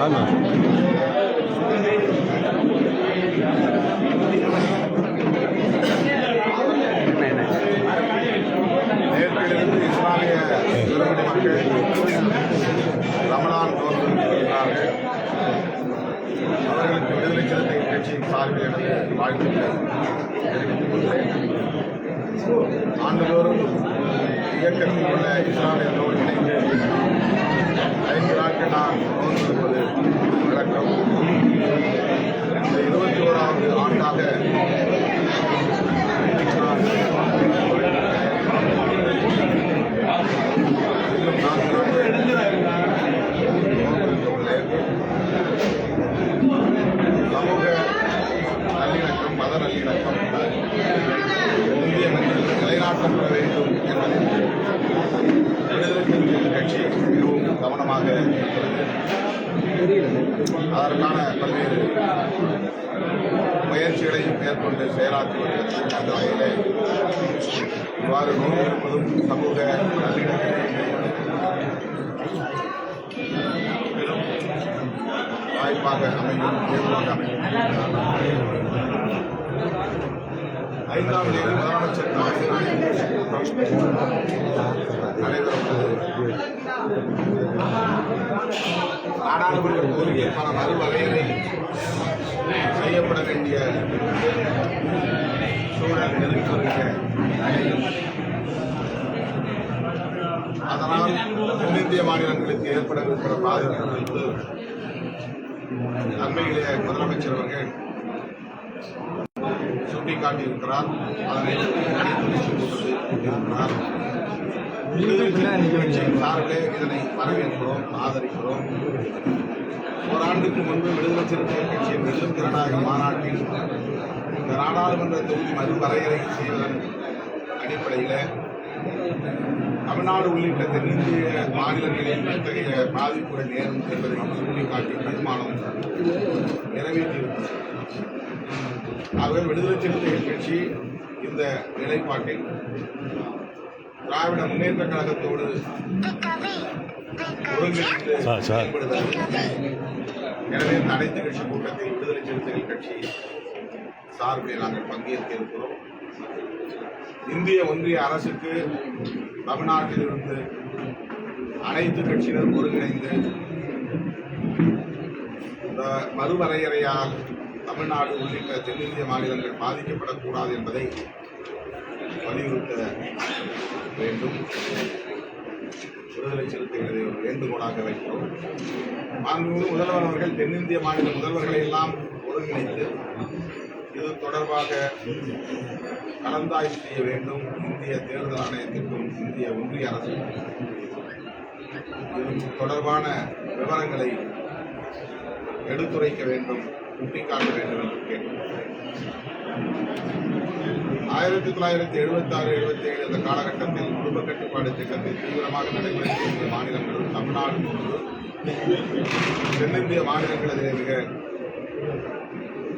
ஆமாம் நேற்றிலிருந்து இஸ்லாமிய பெருமடி மக்கள் ரமலான் நோக்கியிருக்கிறார்கள் அவர்களுக்கு விடுதலை சிறுத்தை கட்சியின் சார்பில் எனது வாழ்த்துக்கள். தெரிவித்துக் கொள்கிறேன் ஆண்டுதோறும் இயக்கத்தில் உள்ள இஸ்லாமியர்களோடு இணைந்து ஐந்து நாட்கள் நான் நோக்கிருப்பது வழக்கம். இந்த இருபத்தி ஓராவது ஆண்டாக அதற்கான பல்வேறு முயற்சிகளையும் மேற்கொண்டு செயலாற்றி வருகிறது அந்த வகையிலே இவ்வாறு நோயிருப்பதும் சமூக நல்லிணக்கத்தை பெரும் வாய்ப்பாக அமையும் ஏதுவாக அமையும் ஐந்தாம் தேதி முதலமைச்சர் தலைமையிலான கூட்டம் பல நாடாளுமன்ற செய்யப்பட வேண்டிய சூழல் நெருங்கி வருகிற அதனால் தென்னிந்திய மாநிலங்களுக்கு ஏற்படவிருக்கிற பாதிப்பு குறித்து அண்மையிலே முதலமைச்சர் அவர்கள் சுட்டிக்காட்டியிருக்கிறார் அதனை கட்சியின் சார்பிலே இதனை வரவேற்கிறோம் ஆதரிக்கிறோம்? ஓராண்டுக்கு முன்பு விடுதலை சிறுத்தைகள் கட்சியின் வெல்லும் திறனாக மாநாட்டில் இந்த நாடாளுமன்ற தொகுதி மறுவரையறை செய்வதன் அடிப்படையில் தமிழ்நாடு உள்ளிட்ட தென்னிந்திய மாநிலங்களில் இத்தகைய பாதிப்புகள் நேரும் என்பதை சுட்டிக்காட்டி தீர்மானம் நிறைவேற்றியிருக்கிறது ஆகவே விடுதலை சிறுத்தைகள் கட்சி இந்த நிலைப்பாட்டில் திராவிட முன்னேற்ற கழகத்தோடு ஒருங்கிணைந்து. எனவே இந்த அனைத்து கட்சி கூட்டத்தில் விடுதலை சிறுத்தைகள் கட்சி சார்பில் நாங்கள் பங்கேற்க இருக்கிறோம் இந்திய ஒன்றிய அரசுக்கு தமிழ்நாட்டிலிருந்து அனைத்து கட்சியினரும் ஒருங்கிணைந்து இந்த மறுவரையறையால் தமிழ்நாடு உள்ளிட்ட தென்னிந்திய மாநிலங்கள் பாதிக்கப்படக்கூடாது என்பதை வலியுறுத்த வேண்டும். விடுதலை சிறுத்தைகளை ஒரு வேண்டுகோளாக வைக்கிறோம். மாண்புமிகு முதல்வர் அவர்கள் தென்னிந்திய மாநில முதல்வர்களை எல்லாம் ஒருங்கிணைத்து இது தொடர்பாக கலந்தாய்வு செய்ய வேண்டும். இந்திய தேர்தல் ஆணையத்திற்கும் இந்திய ஒன்றிய அரசுக்கும் இது தொடர்பான விவரங்களை எடுத்துரைக்க வேண்டும். சுட்டிக்காட்ட வேண்டும் என்று கேட்டுக்கொள்கிறேன் ஆயிரத்தி தொள்ளாயிரத்தி எழுபத்தி ஆறு எழுபத்தி ஏழு இந்த காலகட்டத்தில் குடும்ப கட்டுப்பாடு திட்டத்தை தீவிரமாக நடைமுறைப்படுத்திய மாநிலங்களும் தமிழ்நாடு போன்று தென்னிந்திய மாநிலங்கள் மிக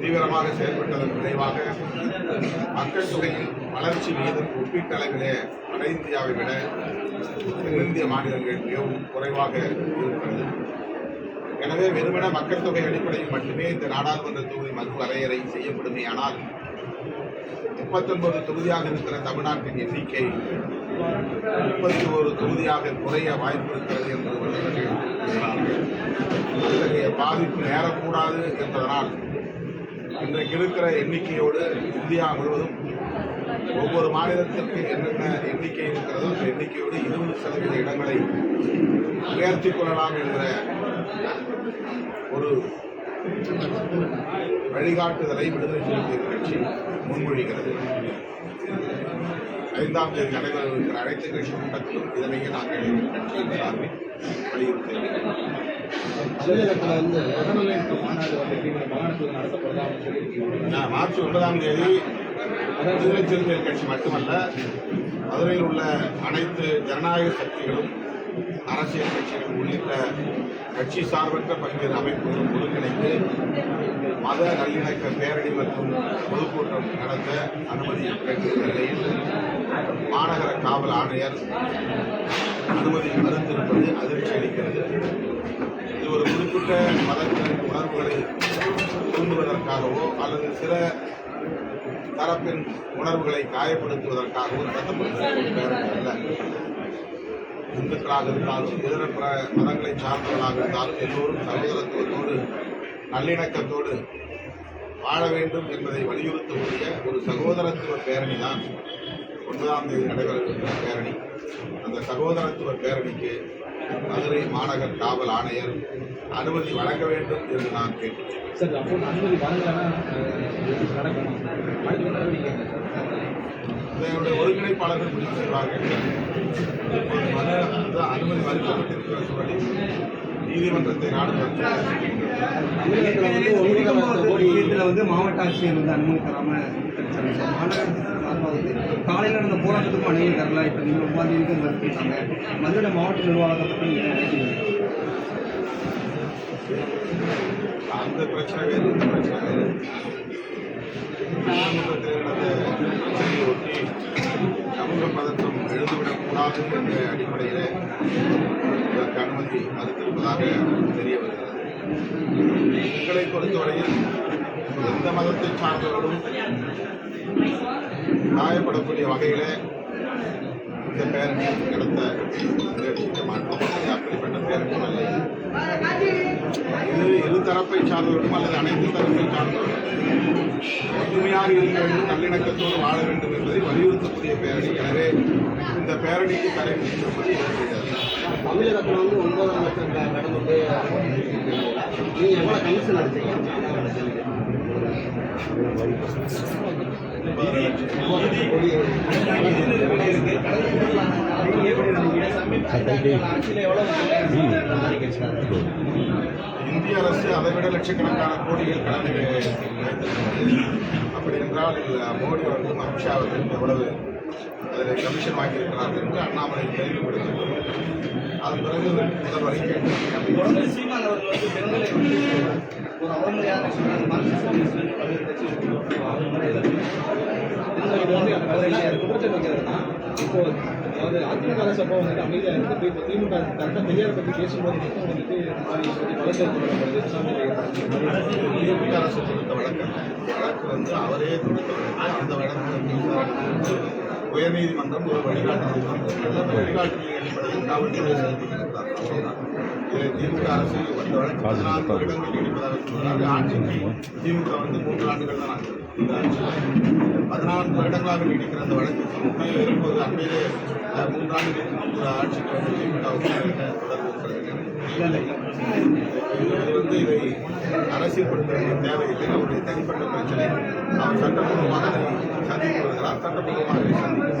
தீவிரமாக செயல்பட்டதன் விளைவாக மக்கள் தொகையின் வளர்ச்சி விகிதம் ஒப்பீட்டளவிலே வட இந்தியாவை விட தென்னிந்திய மாநிலங்கள் மிகவும் குறைவாக இருக்கிறது. எனவே வெறுமன மக்கள் தொகை அடிப்படையில் மட்டுமே இந்த நாடாளுமன்ற தொகுதி மறுவரையறை செய்யப்படுமேயானால் முப்பத்தொன்பது தொகுதியாக இருக்கிற தமிழ்நாட்டின் எண்ணிக்கை முப்பத்தி ஒரு தொகுதியாக குறைய வாய்ப்பு இருக்கிறது என்று வல்லுநர்கள் அத்தகைய பாதிப்பு நேரக்கூடாது என்பதனால் இன்றைக்கு இருக்கிற எண்ணிக்கையோடு இந்தியா முழுவதும் ஒவ்வொரு மாநிலத்திற்கு என்னென்ன எண்ணிக்கை இருக்கிறதோ அந்த எண்ணிக்கையோடு இருபது சதவீத இடங்களை உயர்த்தி கொள்ளலாம் என்ற ஒரு வழிகாட்டுதலை விடுதலை சிறுத்தைகள் கட்சி முன்மொழிகிறது. ஐந்தாம் தேதி நடைபெறவிருக்கிற அனைத்து கட்சி கூட்டத்திலும் இதனையே நாங்கள் கட்சியின் சார்பில் வலியுறுத்துகிறோம். மாநாடு மார்ச் ஒன்பதாம் தேதி விடுதலை சிறுத்தைகள் கட்சி மட்டுமல்ல மதுரையில் உள்ள அனைத்து ஜனநாயக சக்திகளும் அரசியல் கட்சிகள் உள்ளிட்ட கட்சி சார்பற்ற பல்வேறு அமைப்புகளும் ஒருங்கிணைந்து மத நல்லிணக்க பேரணி மற்றும் பொதுக்கூட்டம் நடத்த அனுமதி பெற்றிருந்த நிலையில் மாநகர காவல் ஆணையர் அனுமதி மறுத்திருப்பது அதிர்ச்சி அளிக்கிறது. இது ஒரு குறிப்பிட்ட மதத்தின் உணர்வுகளை தூண்டுவதற்காகவோ அல்லது சில தரப்பின் உணர்வுகளை காயப்படுத்துவதற்காகவோ நடத்தப்படுகிற பேரணி அல்ல இந்துக்களாக இருந்தாலும் இதர பிற மதங்களை சார்ந்தவர்களாக இருந்தாலும் எல்லோரும் சகோதரத்துவத்தோடு நல்லிணக்கத்தோடு வாழ வேண்டும் என்பதை வலியுறுத்தக்கூடிய ஒரு சகோதரத்துவ பேரணி தான் ஒன்பதாம் தேதி நடைபெறவிருக்கிற பேரணி. அந்த சகோதரத்துவ பேரணிக்கு மதுரை மாநகர் காவல் ஆணையர் அனுமதி வழங்க வேண்டும் என்று நான் கேட்டுக்கொள்கிறேன். சார் அப்போ அனுமதி வழங்கலைன்னா இதனுடைய ஒருங்கிணைப்பாளர்கள் முடிவு செய்வார்கள். அனுமதி மறுக்கப்பட்டிருக்கிற சூழலில் நீதிமன்றத்தை தமிழகத்தில் வந்து மாவட்ட ஆட்சியர் வந்து அனுமதி தராம காலையில நடந்த போராட்டத்துக்கும் அனுமதி தரல. இப்ப நீங்க ஒன்பதாம் தேதிக்கும் மறுத்துட்டாங்க மதுரை மாவட்ட நிர்வாகத்தை பத்தி நீங்க என்ன நினைக்கிறீங்க? அந்த பிரச்சனை இந்த பிரச்சனை ஒட்டி சமூக பதற்றம் எழுந்துவிடக்கூடாது என்ற அடிப்படையில் அதற்கு அனுமதி அளித்திருப்பதாக தெரிய வருகிறது. எங்களை பொறுத்தவரையில் எந்த மதத்தை சார்ந்தவர்களும் காயப்படக்கூடிய வகையிலே இந்த பேரணி நடத்த முயற்சிக்க மாட்டோம். அப்படிப்பட்ட பேரணி அல்ல. இது இரு தரப்பை சார்ந்தவர்களும் அல்லது அனைத்து தரப்பை சார்ந்தவர்களும் ஒற்றுமையாக இருக்க வேண்டும் நல்லிணக்கத்தோடு வாழ வேண்டும் என்பதை வலியுறுத்தக்கூடிய பேரணி எனவே இந்த பேரணிக்கு தடை விதித்திருப்பது ஏற்புடையது தமிழகத்தில் வந்து ஒன்பதாம் லட்சம் கடன் வந்து நீங்கள் எவ்வளோ கமிஷன் அடிச்சீங்க? இந்திய அரசு அதை விட லட்சக்கணக்கான கோடிகள் கலந்து அப்படி என்றால் மோடி அவர்களும் அமித்ஷா அவர்களும் எவ்வளவு அதில் கமிஷன் வாங்கியிருக்கிறார் என்று அண்ணாமலை கேள்விப்படுத்திருக்கிறார் அதன் பிறகு முதல்வரை கேட்டு தொடர்ந்து அவர்கள் ஒரு அவமரியாதை இது வந்து எனக்கு வைக்கிறதுனா இப்போ அதாவது அதிமுக அரசு அப்போ வந்துட்டு அமைதியாக இருக்குது இப்போ திமுக கரெக்டாக பெரியார் பற்றி பேசும்போது வந்துட்டு இந்த மாதிரி வழக்கு சாமி அரசு கொடுத்த வழக்கு வழக்கு வந்து அவரே கொடுத்த அந்த வழக்கு உயர்நீதிமன்றம் ஒரு. அந்த வழிகாட்டுதலின் அடிப்படையில் காவல்துறை திமுக அரசு பதினான்கு வருடங்கள் நீடிப்பதாக சொல்கிறார்கள் ஆட்சிக்கு திமுக வந்து மூன்று ஆண்டுகள் தான் ஆட்சி பதினான்கு வருடங்களாக நீடிக்கிற அந்த வழக்கு. உண்மையில் இருக்கும்போது அண்மையிலே அஹ், மூன்று ஆண்டுகளுக்கு முன்பு ஆட்சிக்கு வந்து திமுக தொடர்பு இது வந்து இதை அரசியல்படுத்த வேண்டிய தேவையில்லை. அவருடைய தனிப்பட்ட பிரச்சனை. அவர் சட்டப்பூர்வமாக சந்தித்து வருகிறார் சட்டப்பூர்வமாக சந்தித்து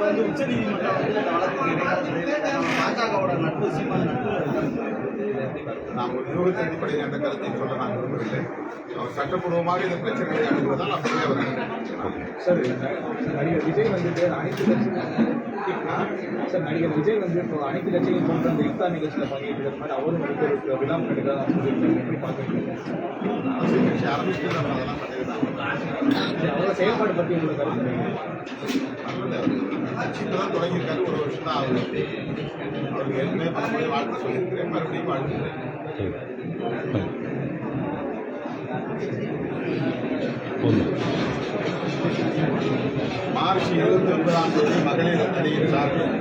வந்து உச்சநீதிமன்றம் வந்து இந்த வழக்கு பாஜகவோட நட்பு சீமான் நட்பு நாம் ஒரு யூகத்தை அடிப்படையில் என்ற கருத்தை சொல்ல நான் விரும்பவில்லை அவர் சட்டப்பூர்வமாக இந்த பிரச்சனையை அணுகுவதால் அப்படியே அவர் சார் நடிகர் விஜய் வந்துட்டு அனைத்து சார் நடிகர் விஜய் வந்து இப்போ அனைத்து போன்ற அந்த இஃப்தார் நிகழ்ச்சியில் மாதிரி அவரும் வந்து ஒரு எப்படி பார்க்குறீங்க அதெல்லாம் செயல்பாடு பற்றி தான் தொடங்கியிருக்காரு. ஒரு வருஷம் தான் ஆகுது. அவருக்கு ஏற்கனவே பல வாழ்த்து சொல்லியிருக்கிறேன் மறுபடியும் வாழ்த்துக்கிறேன் மார்ச் இருபத்தி ஒன்பதாம் தேதி மகளிர் அணியின் சார்பில்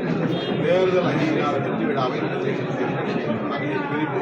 தேர்தல் அங்கீகார வெற்றி விழாவை மகளிர் பிரிவு.